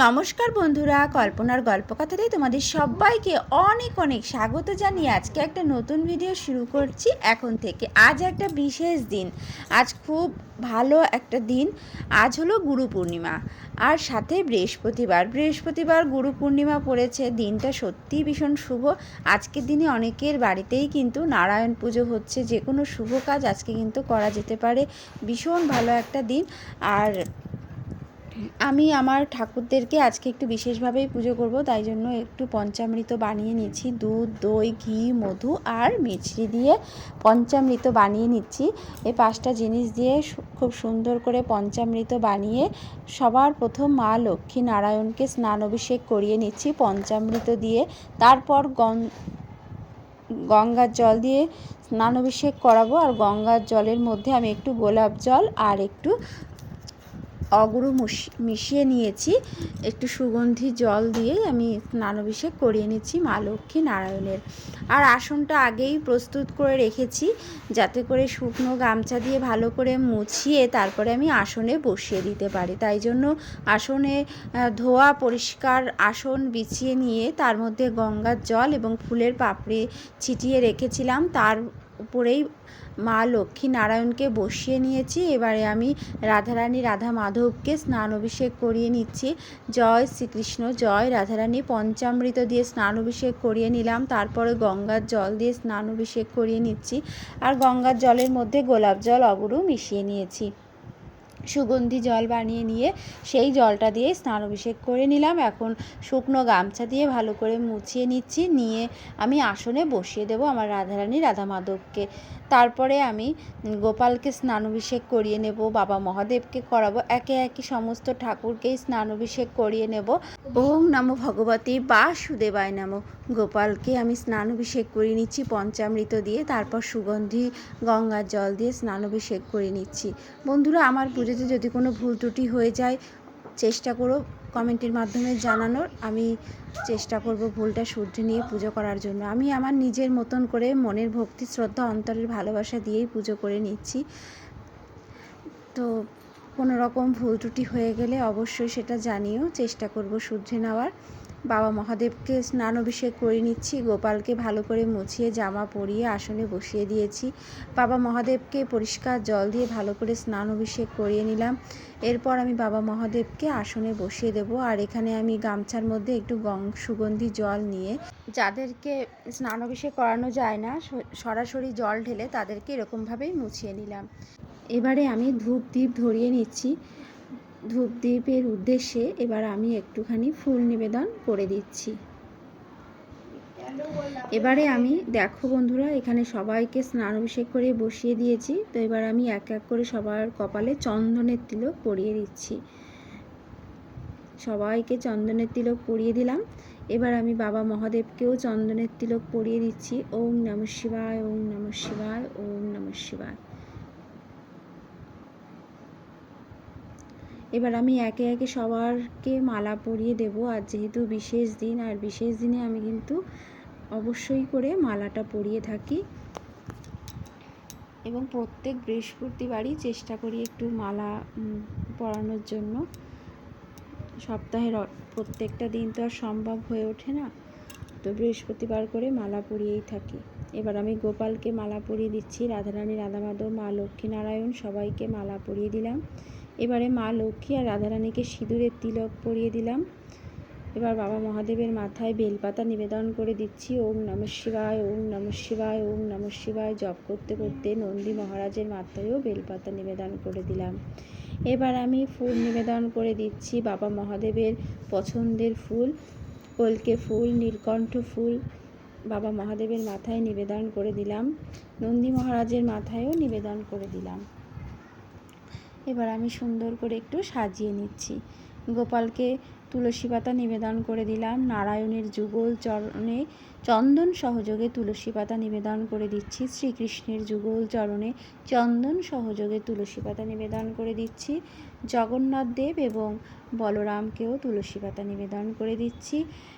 নমস্কার বন্ধুরা, কল্পনার গল্প গল্পকথাতে তোমাদের সবাইকে অনেক অনেক স্বাগত জানিয়ে আজকে একটা নতুন ভিডিও শুরু করছি। এখন থেকে আজ একটা বিশেষ দিন। আজ খুব ভালো একটা দিন। আজ হলো গুরু পূর্ণিমা। আর সাথে বৃহস্পতিবার। বৃহস্পতিবার গুরু পূর্ণিমা পড়েছে। দিনটা সত্যিই ভীষণ শুভ। আজকের দিনে অনেকের বাড়িতেই কিন্তু নারায়ণ পুজো হচ্ছে। যে কোনো শুভ কাজ আজকে কিন্তু করা যেতে পারে। ভীষণ ভালো একটা দিন। আর আমি আমার ঠাকুরদেরকে আজকে একটু বিশেষভাবেই পুজো করব, তাই জন্য একটু পঞ্চামৃত বানিয়ে নিচ্ছি। দুধ, দই, ঘি, মধু আর মিছরি দিয়ে পঞ্চামৃত বানিয়ে নিচ্ছি। এই পাঁচটা জিনিস দিয়ে খুব সুন্দর করে পঞ্চামৃত বানিয়ে সবার প্রথম মা লক্ষ্মী নারায়ণকে স্নান অভিষেক করিয়ে নিচ্ছি পঞ্চামৃত দিয়ে। তারপর গং গঙ্গার জল দিয়ে স্নান অভিষেক করাবো আর গঙ্গার জলের মধ্যে আমি একটু গোলাপ জল আর একটু অগুরু মিশিয়ে নিয়েছি। একটু সুগন্ধি জল দিয়ে আমি স্নানাভিষেক করিয়ে নিচ্ছি মা লক্ষ্মী নারায়ণের। আর আসনটা আগেই প্রস্তুত করে রেখেছি, যাতে করে শুকনো গামছা দিয়ে ভালো করে মুছিয়ে তারপরে আমি আসনে বসিয়ে দিতে পারি। তাই জন্য আসনে ধোয়া, পরিষ্কার আসন বিছিয়ে নিয়ে তার মধ্যে গঙ্গার জল এবং ফুলের পাপড়ি ছিটিয়ে রেখেছিলাম। তার উপরেই মা লক্ষ্মী নারায়ণকে বসিয়ে নিয়েছি। এবারে আমি রাধারানী রাধা মাধবকে স্নান অভিষেক করিয়ে নিচ্ছি। জয় শ্রীকৃষ্ণ, জয় রাধারানী। পঞ্চামৃত দিয়ে স্নান অভিষেক করিয়ে নিলাম। তারপরে গঙ্গার জল দিয়ে স্নান অভিষেক করিয়ে নিচ্ছি। আর গঙ্গার জলের মধ্যে গোলাপ জল অগুরু মিশিয়ে নিয়েছি। সুগন্ধি জল বানিয়ে নিয়ে সেই জলটা দিয়ে স্নান অভিষেক করে নিলাম। এখন শুকনো গামছা দিয়ে ভালো করে মুছিয়ে নিচ্ছি। নিয়ে আমি আসনে বসিয়ে দেবো আমার রাধারানী রাধা মাধবকে তারপরে আমি গোপালকে স্নান অভিষেক করিয়ে নেব, বাবা মহাদেবকে করাবো, একে একে সমস্ত ঠাকুরকেই স্নান অভিষেক করিয়ে নেব। ওম নমো ভগবতী বা বাসুদেবায় নমো। গোপালকে আমি স্নান অভিষেক করে নিচ্ছি, পঞ্চামৃত দিয়ে, তারপর সুগন্ধি, গঙ্গার জল দিয়ে স্নান অভিষেক করে নিচ্ছি। বন্ধুরা, আমার পুজোতে যদি কোনো ভুল ত্রুটি হয়ে যায়, চেষ্টা করো কমেন্টের মাধ্যমে জানানোর। আমি চেষ্টা করব ভুলটা শুধরে নিয়ে পুজো করার জন্য। আমি আমার নিজের মতন করে মনের ভক্তি, শ্রদ্ধা, অন্তরের ভালোবাসা দিয়েই পুজো করে নিচ্ছি। তো কোনো রকম ভুল ত্রুটি হয়ে গেলে অবশ্যই সেটা জানিও চেষ্টা করব শুধরে নেওয়ার। বাবা মহাদেবকে স্নান অভিষেক করে নিচ্ছি, গোপালকে ভালো করে মুছিয়ে জামা পরিয়ে আসনে বসিয়ে দিয়েছি। বাবা মহাদেবকে পরিষ্কার জল দিয়ে ভালো করে স্নান অভিষেক করিয়ে নিলাম। এরপর আমি বাবা মহাদেবকে আসনে বসিয়ে দেব। আর এখানে আমি গামছার মধ্যে একটু গং সুগন্ধি জল নিয়ে যাদেরকে স্নান অভিষেক করানো যায় না সরাসরি জল ঢেলে তাদেরকে এরকমভাবেই মুছিয়ে নিলাম। এবারে আমি ধূপ দ্বীপ ধরিয়ে নিচ্ছি। ধূপ দ্বীপের উদ্দেশ্যে এবার আমি একটুখানি ফুল নিবেদন করে দিচ্ছি। এবারে আমি, দেখো বন্ধুরা, এখানে সবাইকে স্নান অভিষেক করে বসিয়ে দিয়েছি। তো এবার আমি এক এক করে সবার কপালে চন্দনের তিলক পরিয়ে দিচ্ছি। সবাইকে চন্দনের তিলক পরিয়ে দিলাম। এবার আমি বাবা মহাদেবকেও চন্দনের তিলক পরিয়ে দিচ্ছি। ওম নম শিবায়, ওম নম শিবায়, ওম নম শিবায়। এবার আমি একে একে সবারকে মালা পরিয়ে দেব, আর যেহেতু বিশেষ দিন, আর বিশেষ দিনে আমি কিন্তু অবশ্যই করে মালাটা পরিয়ে থাকি। এবং প্রত্যেক বৃহস্পতিবারই চেষ্টা করি একটু মালা পরানোর জন্য। সপ্তাহের প্রত্যেকটা দিন তো আর সম্ভব হয়ে ওঠে না, তো বৃহস্পতিবার করে মালা পরিয়েই থাকি। এবার আমি গোপালকে মালা পরিয়ে দিচ্ছি, রাধারানী রাধা মাধব মা লক্ষ্মী নারায়ণ সবাইকে মালা পরিয়ে দিলাম। এবারে মা লক্ষ্মী আর রাধারানীকে সিঁদুরের তিলক পরিয়ে দিলাম। এবার বাবা মহাদেবের মাথায় বেলপাতা নিবেদন করে দিচ্ছি। ওম নম শিবায়, ওম নম শিবায়, ওম নম শিবায় জপ করতে করতে নন্দী মহারাজের মাথায়ও বেলপাতা নিবেদন করে দিলাম। এবার আমি ফুল নিবেদন করে দিচ্ছি বাবা মহাদেবের পছন্দের ফুল, কলকে ফুল, নীলকণ্ঠ ফুল বাবা মহাদেবের মাথায় নিবেদন করে দিলাম। নন্দী মহারাজের মাথায়ও নিবেদন করে দিলাম। এবার আমি সুন্দর করে একটু সাজিয়ে নিচ্ছি। গোপালকে তুলসী পাতা নিবেদন করে দিলাম। নারায়ণের যুগল চরণে চন্দন সহযোগে তুলসী পাতা নিবেদন করে দিচ্ছি। শ্রীকৃষ্ণের যুগল চরণে চন্দন সহযোগে তুলসী পাতা নিবেদন করে দিচ্ছি। জগন্নাথ দেব এবং বলরামকেও তুলসী পাতা নিবেদন করে দিচ্ছি।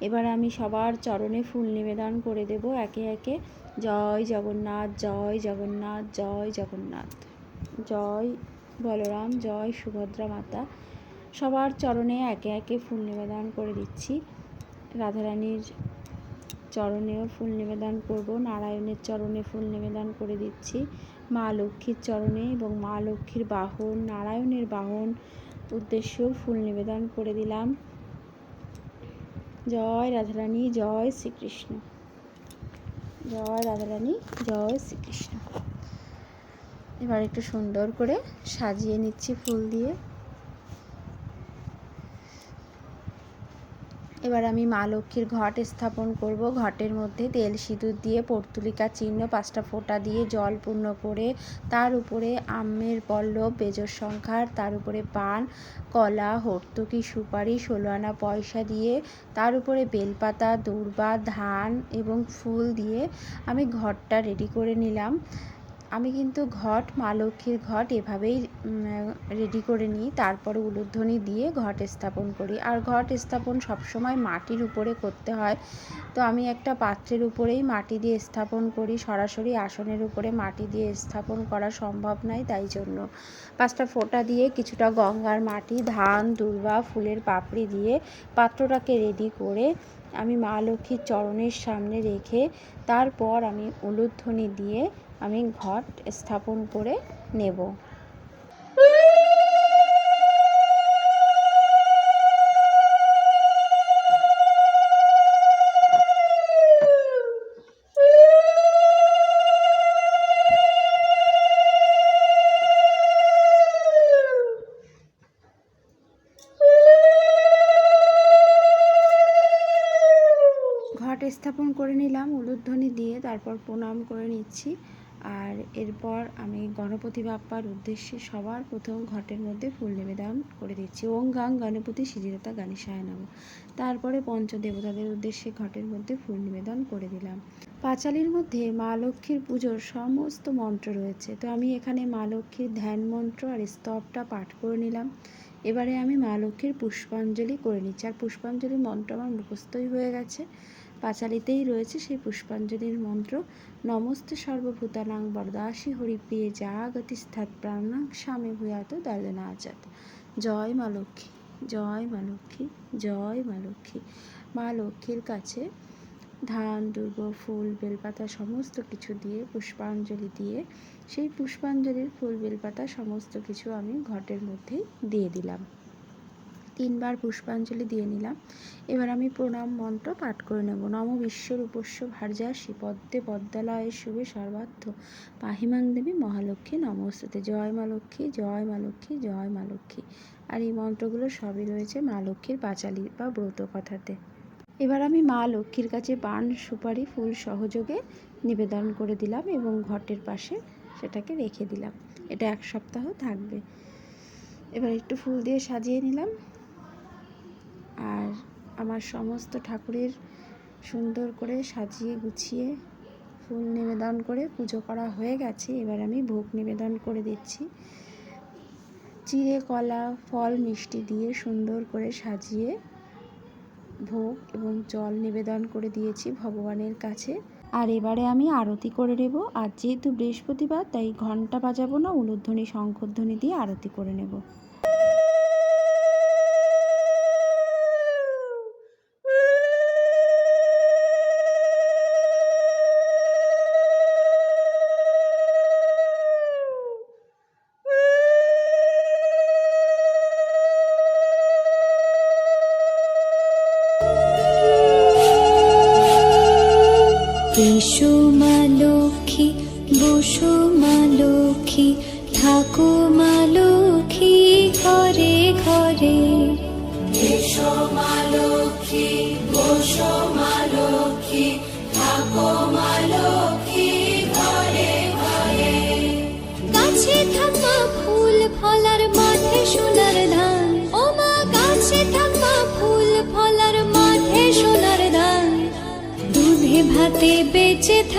এবার আমি সবার চরণে ফুল নিবেদন করে দেব একে একে। জয় জগন্নাথ জয় জগন্নাথ জয় জগন্নাথ, জয় বলরাম, জয় সুভদ্রা মাতা, সবার চরণে একে একে ফুল নিবেদন করে দিচ্ছি। রাধারানীর চরণেও ফুল নিবেদন করব, নারায়ণের চরণে ফুল নিবেদন করে দিচ্ছি। মা লক্ষ্মীর চরণে এবং মা লক্ষ্মীর বাহন, নারায়ণের বাহন উদ্দেশ্যেও ফুল নিবেদন করে দিলাম। জয় রাধারানী, জয় শ্রীকৃষ্ণ। জয় রাধারানী, জয় শ্রীকৃষ্ণ। এবার একটু সুন্দর করে সাজিয়ে নিচ্ছি ফুল দিয়ে। এবার আমি মা লক্ষ্মীর ঘট স্থাপন করব। ঘটের মধ্যে তেল সিঁদুর দিয়ে পর্তুলিকা চিহ্ন, পাঁচটা ফোঁটা দিয়ে জল পূর্ণ করে তার উপরে আমের পল্লব, বেজর সংখ্যার তার উপরে পান, কলা, হর্তুকি, সুপারি ষোলো আনা পয়সা দিয়ে তার উপরে বেলপাতা, দূর্বা, ধান এবং ফুল দিয়ে আমি ঘরটা রেডি করে নিলাম। কিন্তু ঘট, মা লক্ষ্মীর ঘট এভাবেই রেডি করে নিই। তারপরে উলুধ্বনি দিয়ে ঘট স্থাপন করি। আর ঘট স্থাপন সবসময় মাটির উপরে করতে হয়। তো আমি একটা পাত্রের উপরেই মাটি দিয়ে স্থাপন করি। সরাসরি আসনের উপরে মাটি দিয়ে স্থাপন করা সম্ভব নয় তাই জন্য। পাঁচটা ফোঁটা দিয়ে কিছুটা গঙ্গার মাটি, ধান, দুর্বা, ফুলের পাপড়ি দিয়ে পাত্রটাকে রেডি করে আমি মা লক্ষ্মীর চরণের সামনে রেখে, তারপর আমি উলুধ্বনি দিয়ে আমি ঘট স্থাপন করে নেব। ঘট স্থাপন করে নিলাম, উলুধ্বনি দিয়ে তারপর প্রণাম করে নিচ্ছি। এরপর আমি গণপতি বাপ্পার উদ্দেশ্যে সবার প্রথম ঘটের মধ্যে ফুল নিবেদন করে দিচ্ছি। ওং গাং গণপতি সিজিরতা গানিসায় নাম তারপরে পঞ্চদেবতাদের উদ্দেশ্যে ঘটের মধ্যে ফুল নিবেদন করে দিলাম। পাঁচালির মধ্যে মা লক্ষ্মীর পুজোর সমস্ত মন্ত্র রয়েছে। তো আমি এখানে মা লক্ষ্মীর ধ্যান মন্ত্র আর স্তবটা পাঠ করে নিলাম। এবারে আমি মা লক্ষ্মীর পুষ্পাঞ্জলি করে নিচ্ছি। আর পুষ্পাঞ্জলির মন্ত্র আমার মুখস্থই হয়ে গেছে। পাঁচালিতেই রয়েছে সেই পুষ্পাঞ্জলির মন্ত্র। নমস্তে সর্বভূতানাং বরদাসী হরিপ্রিয়ে যা গতি স্থা প্রাণাং স্বামী ভূয়াত আজাত জয় মা লক্ষ্মী, জয় মা লক্ষ্মী, জয় মা লক্ষ্মী। মা লক্ষ্মীর কাছে ধান, দুর্গ, ফুল, বেলপাতা সমস্ত কিছু দিয়ে পুষ্পাঞ্জলি দিয়ে সেই পুষ্পাঞ্জলির ফুল, বেলপাতা সমস্ত কিছু আমি ঘটের মধ্যেই দিয়ে দিলাম। তিনবার পুষ্পাঞ্জলি দিয়ে নিলাম। এবার আমি প্রণাম মন্ত্র পাঠ করে নেব। নম বিশ্বর উপস্য ভার্যাসী। পদ্মে পদ্মালয়ে শুভে সর্বার্থ। পাহিমাং দেবী মহালক্ষ্মী নমস্তে জয় মা লক্ষ্মী, জয় মা লক্ষ্মী, জয় মা লক্ষ্মী। আর এই মন্ত্রগুলো সবই রয়েছে মা লক্ষ্মীর পাঁচালি বা ব্রত কথাতে। এবার আমি মা লক্ষ্মীর কাছে পান সুপারি, ফুল সহযোগে নিবেদন করে দিলাম এবং ঘটের পাশে সেটাকে রেখে দিলাম। এটা এক সপ্তাহ থাকবে। এবার একটু ফুল দিয়ে সাজিয়ে নিলাম। আর আমার সমস্ত ঠাকুরের সুন্দর করে সাজিয়ে গুছিয়ে ফুল নিবেদন করে পুজো করা হয়ে গেছে। এবার আমি ভোগ নিবেদন করে দিচ্ছি। চিড়ে কলা ফল, মিষ্টি দিয়ে সুন্দর করে সাজিয়ে ভোগ এবং জল নিবেদন করে দিয়েছি ভগবানের কাছে। আর এবারে আমি আরতি করে নেব। আর যেহেতু বৃহস্পতিবার, তাই ঘণ্টা বাজাবো না, উলুধ্বনি, শঙ্খধ্বনি দিয়ে আরতি করে নেব।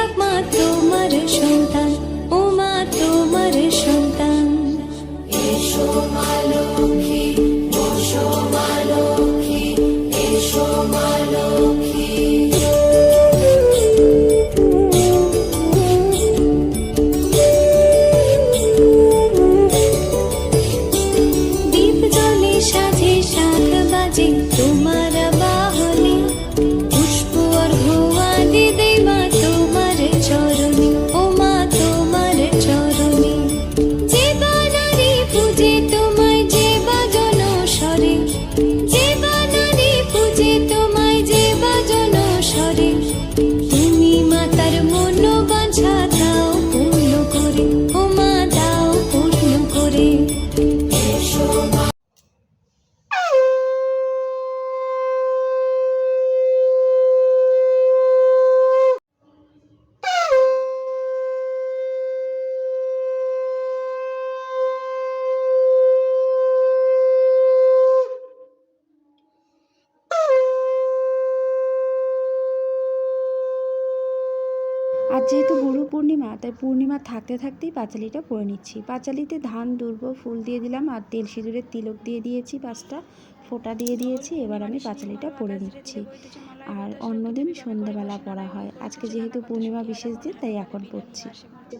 থাক মা আজ যেহেতু গুরু পূর্ণিমা, তাই পূর্ণিমা থাকতে থাকতেই পাঁচালিটা পরে নিচ্ছি। পাঁচালিতে ধান, দুর্ব, ফুল দিয়ে দিলাম আর তেল সিঁদুরের তিলক দিয়ে দিয়েছি, পাঁচটা ফোঁটা দিয়ে দিয়েছি, এবার আমি পাঁচালিটা পরে নিচ্ছি। আর অন্যদিন সন্ধ্যাবেলা পড়া হয়। আজকে যেহেতু পূর্ণিমা বিশেষ দিন, তাই এখন পড়ছি।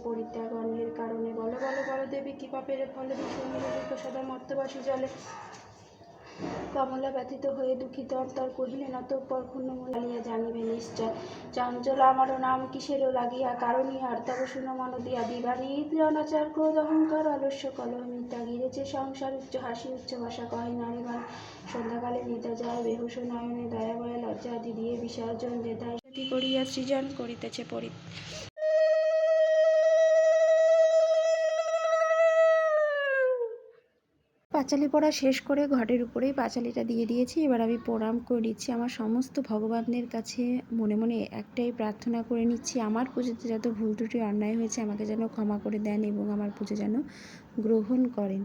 পরিত্যাগ অন্যের কারণে বলো বলো বলো, দেবী ফলে মর্তবাসী জলে। কমলা ব্যথিত হয়ে দুঃখিত অন্তর কহিলে নতঃপর ক্ষুণ্ণ মলিয়া জানিবে নিশ্চয়। চঞ্চল, আমারও নাম কিসেরও লাগিয়া কারণ ইহার তব মন দিয়া দিবানি অনাচার ক্রোধ, অহংকার, অলস্য, কলহ, মিথ্যা গিরেছে সংসার, উচ্চ হাসি, উচ্চ ভাষা কহে নারীগণ সন্ধ্যাকালে নিতা যায়, বেহুশ নয়নে দয়া বয়া লজ্জা আদি দিয়ে বিসর্জন সেটি করিয়া সৃজন করিতেছে পরি পাঁচালি পড়া শেষ করে ঘটের উপরেই পাঁচালিটা দিয়ে দিয়েছি। এবার আমি প্রণাম করে নিচ্ছি আমার সমস্ত ভগবানের কাছে। মনে মনে একটাই প্রার্থনা করে নিচ্ছি, আমার পুজোতে যত ভুল ত্রুটি, অন্যায় হয়েছে আমাকে যেন ক্ষমা করে দেন এবং আমার পুজো যেন গ্রহণ করেন।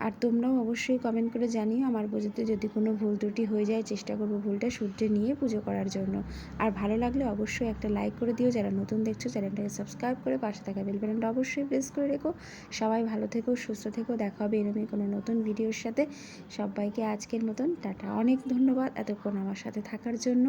আর তোমরাও অবশ্যই কমেন্ট করে জানিও আমার পুজোতে যদি কোনো ভুল ত্রুটি হয়ে যায়, চেষ্টা করব ভুলটা শুধরে নিয়ে পুজো করার জন্য। আর ভালো লাগলে অবশ্যই একটা লাইক করে দিও, যারা নতুন দেখছ চ্যানেলটাকে সাবস্ক্রাইব করে পাশে থাকা বেল বাটনটা অবশ্যই প্রেস করে রেখো। সবাই ভালো থেকো, সুস্থ থেকো, দেখা হবে এরকমই কোনো নতুন ভিডিওর সাথে। সবাইকে আজকের মতন টাটা। অনেক ধন্যবাদ এতক্ষণ আমার সাথে থাকার জন্য।